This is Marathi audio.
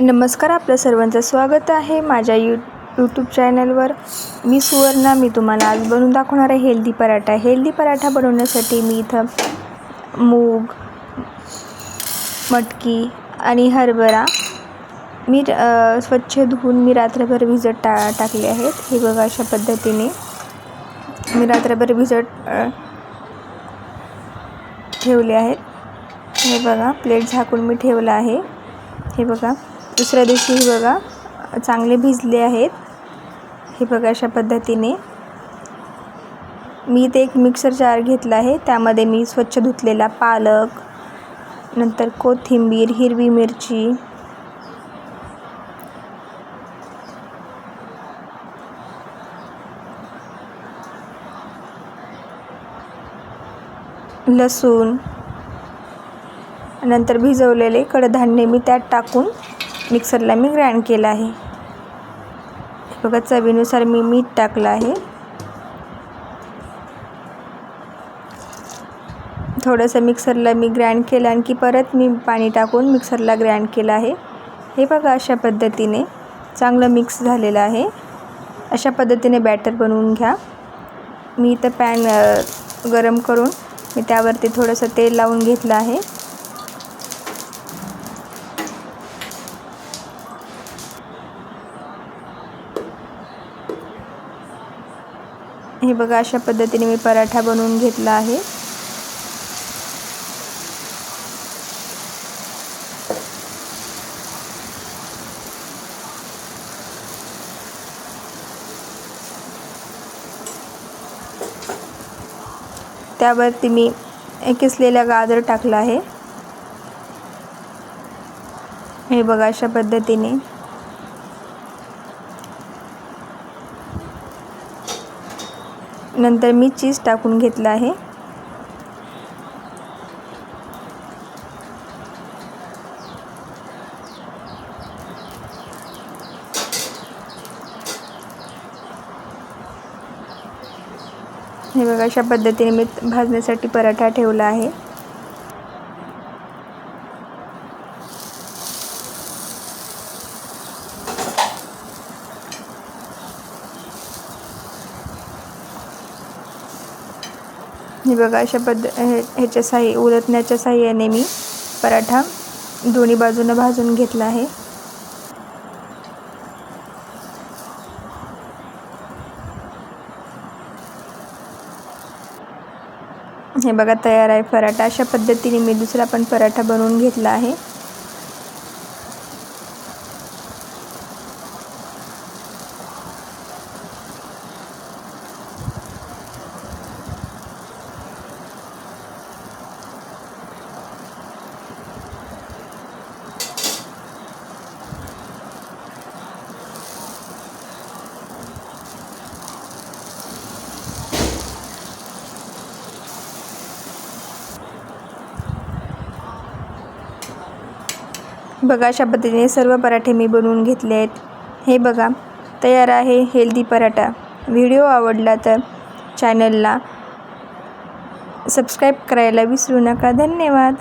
नमस्कार आपलं सर्वांचं स्वागत आहे माझ्या यू यूट्यूब चॅनलवर मी सुवर्णा मी तुम्हाला आज बनवून दाखवणार आहे हेल्दी पराठा. हेल्दी पराठा बनवण्यासाठी मी इथं मूग मटकी आणि हरभरा मी स्वच्छ धुवून मी रात्रभर भिजत टा टाकले आहेत. हे बघा अशा पद्धतीने मी रात्रभर भिजत ठेवले आहेत. हे बघा प्लेट झाकून मी ठेवलं आहे. हे बघा. दुसऱ्या दिवशी हे बघा चांगले भिजले आहेत. हे बघा अशा पद्धतीने. मी ते एक मिक्सर जार घेतला आहे. त्यामध्ये मी स्वच्छ धुतलेला पालक नंतर कोथिंबीर हिरवी मिरची लसूण नंतर भिजवलेले कडधान्य मी त्यात टाकून मिक्सरला मी ग्राइंड केलं आहे. बघा चवीनुसार मी मीठ टाकलं आहे. थोडंसं मिक्सरला मी ग्राइंड केलं आणखी परत मी पाणी टाकून मिक्सरला ग्राइंड केलं आहे. हे बघा अशा पद्धतीने चांगलं मिक्स झालेलं आहे. अशा पद्धतीने बॅटर बनवून घ्या. मी इथं पॅन गरम करून मी त्यावरती थोडंसं तेल लावून घेतलं आहे. हे बघा अशा पद्धतीने मी पराठा बनवून घेतला आहे. त्यावरती मी किसलेला गाजर टाकला आहे. हे बघा अशा पद्धतीने नंतर मी चीज टाकून घेतलं आहे. हे बघा अशा पद्धतीने मी भाजण्यासाठी पराठा ठेवला आहे. हे बघा अशा पद्ध हे ह्याच्या साह्य उलटण्याच्या साह्याने मी पराठा दोन्ही बाजूनं भाजून घेतला आहे. हे बघा तयार आहे पराठा. अशा पद्धतीने मी दुसरा पण पराठा बनवून घेतला आहे. बघा अशा पद्धतीने सर्व पराठे मी बनवून घेतले आहेत. हे बघा तयार आहे हेल्दी पराठा. व्हिडिओ आवडला तर चॅनलला सबस्क्राईब करायला विसरू नका. धन्यवाद.